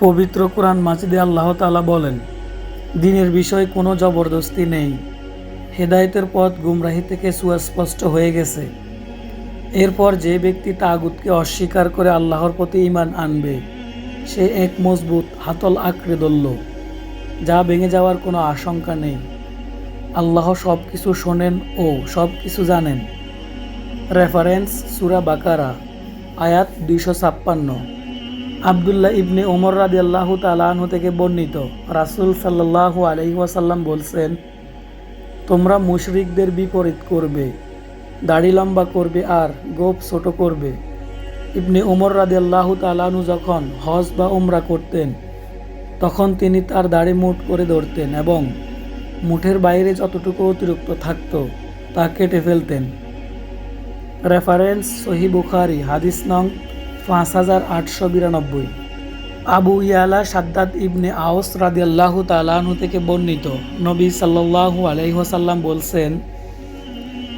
পবিত্র কোরআন মাজিদে আল্লাহ তালা বলেন, দিনের বিষয়ে কোনো জবরদস্তি নেই। হেদায়েতের পথ গুমরাহি থেকে সুস্পষ্ট হয়ে গেছে। এরপর যে ব্যক্তি তাগুতকে অস্বীকার করে আল্লাহর প্রতি ইমান আনবে, সে এক মজবুত হাতল আঁকড়ে ধরল, যা ভেঙে যাওয়ার কোনো আশঙ্কা নেই। আল্লাহ সব কিছু শোনেন ও সব কিছু জানেন। রেফারেন্স সুরা বাকারা, আয়াত দুইশো ছাপ্পান্ন। আবদুল্লাহ ইবনে ওমর রাদি আল্লাহ তালাহু থেকে বর্ণিত। রাসুল সাল্লাহ আলহি ওয়াসাল্লাম বলছেন, তোমরা মুশরিকদের বিপরীত করবে, দাড়ি লম্বা করবে আর গোপ ছোট করবে। ইবনে ওমর রাদি আল্লাহ তালাহু যখন হজ বা উমরা করতেন, তখন তিনি তার দাড়ি মুঠ করে ধরতেন এবং মুঠের বাইরে যতটুকু অতিরিক্ত থাকত তা কেটে ফেলতেন। রেফারেন্স সহি বুখারি, হাদিস নং পাঁচ হাজার আটশো বিরানব্বই। আবু ইয়ালা সাদ্দাত ইবনে আওস রাদিয়াল্লাহু তালাহু থেকে বর্ণিত নবী সাল্লাল্লাহু আলাইহাসাল্লাম বলছেন,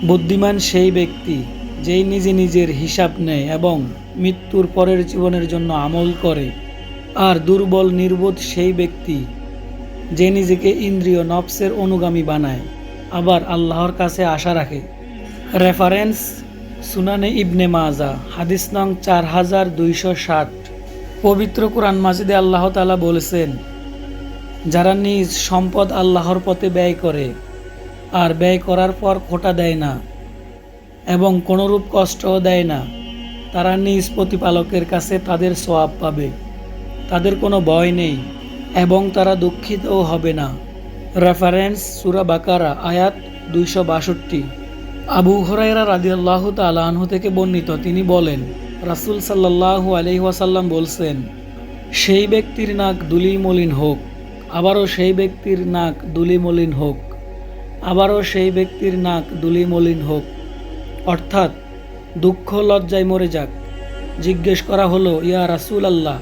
বুদ্ধিমান সেই ব্যক্তি যেই নিজে নিজের হিসাব নেয় এবং মৃত্যুর পরের জীবনের জন্য আমল করে। আর দুর্বল নির্বোধ সেই ব্যক্তি যে নিজেকে ইন্দ্রিয় নফসের অনুগামী বানায়, আবার আল্লাহর কাছে আশা রাখে। রেফারেন্স সুনানে ইবনে মাজা, হাদিস নং চার হাজার দুইশো ষাট পবিত্র কোরআন মাজিদে আল্লাহ তালা বলেছেন, যারা নিজ সম্পদ আল্লাহর পথে ব্যয় করে, আর ব্যয় করার পর খোটা দেয় না, এবং কোনোরূপ কষ্টও দেয় না, তারা নিজ প্রতিপালকের কাছে তাদের সোয়াব পাবে। তাদের কোনো ভয় নেই, এবং তারা দুঃখিতও হবে না। রেফারেন্স সুরা বাকারা, আয়াত দুইশো বাষট্টি। আবু হরাইরা রাদিয়াল্লাহু তাআলা আনহু থেকে বর্ণিত, তিনি বলেন, রাসূল সাল্লাল্লাহু আলাইহি ওয়াসাল্লাম বলছেন, সেই ব্যক্তির নাক দুলি মলিন হোক, আবারও সেই ব্যক্তির নাক দুলি মলিন হোক, আবারও সেই ব্যক্তির নাক দুলি মলিন হোক। অর্থাৎ, দুঃখ লজ্জায় মরে যাক। জিজ্ঞেস করা হলো, ইয়া রাসূল আল্লাহ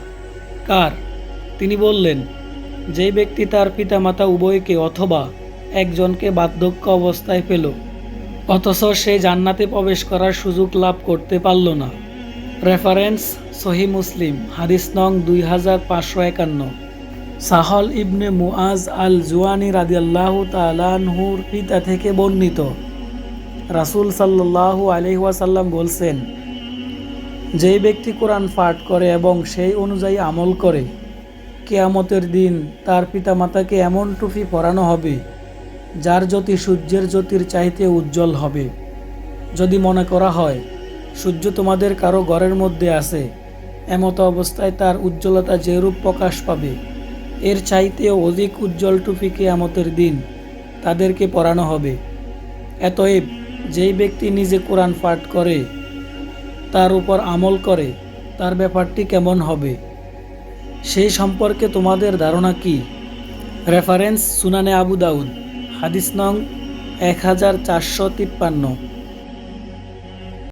কার? তিনি বললেন, যেই ব্যক্তি তার পিতামাতা উভয়কে অথবা একজনকে বার্ধক্য অবস্থায় পেল অথচ সে জান্নাতে প্রবেশ করার সুযোগ লাভ করতে পারল না। রেফারেন্স সহি মুসলিম, হাদিস নং দুই হাজার পাঁচশো একান্ন। সাহল ইবনে মুআজ আল জুয়ানি রাদিয়াল্লাহু তালানহুর পিতা থেকে বর্ণিত। রাসূল সাল্লাল্লাহু আলাইহি ওয়াসাল্লাম বলছেন, যেই ব্যক্তি কোরআন পাঠ করে এবং সেই অনুযায়ী আমল করে, কেয়ামতের দিন তার পিতামাতাকে এমন টুপি পরানো হবে যার জ্যোতি সূর্যের জ্যোতির চাইতে উজ্জ্বল হবে। যদি মনে করা হয়, সূর্য তোমাদের কারও ঘরের মধ্যে আছে, এমত অবস্থায় তার উজ্জ্বলতা যেরূপ প্রকাশ পাবে, এর চাইতেও অধিক উজ্জ্বল টুপি কেয়ামতের দিন তাদেরকে পরানো হবে। এতএব যেই ব্যক্তি নিজে কোরআন পাঠ করে, তার উপর আমল করে, তার ব্যাপারটি কেমন হবে? সেই সম্পর্কে তোমাদের ধারণা কি? রেফারেন্স সুনানে আবু দাউদ। হাদিস নং এক হাজার চারশো তিপ্পান্ন।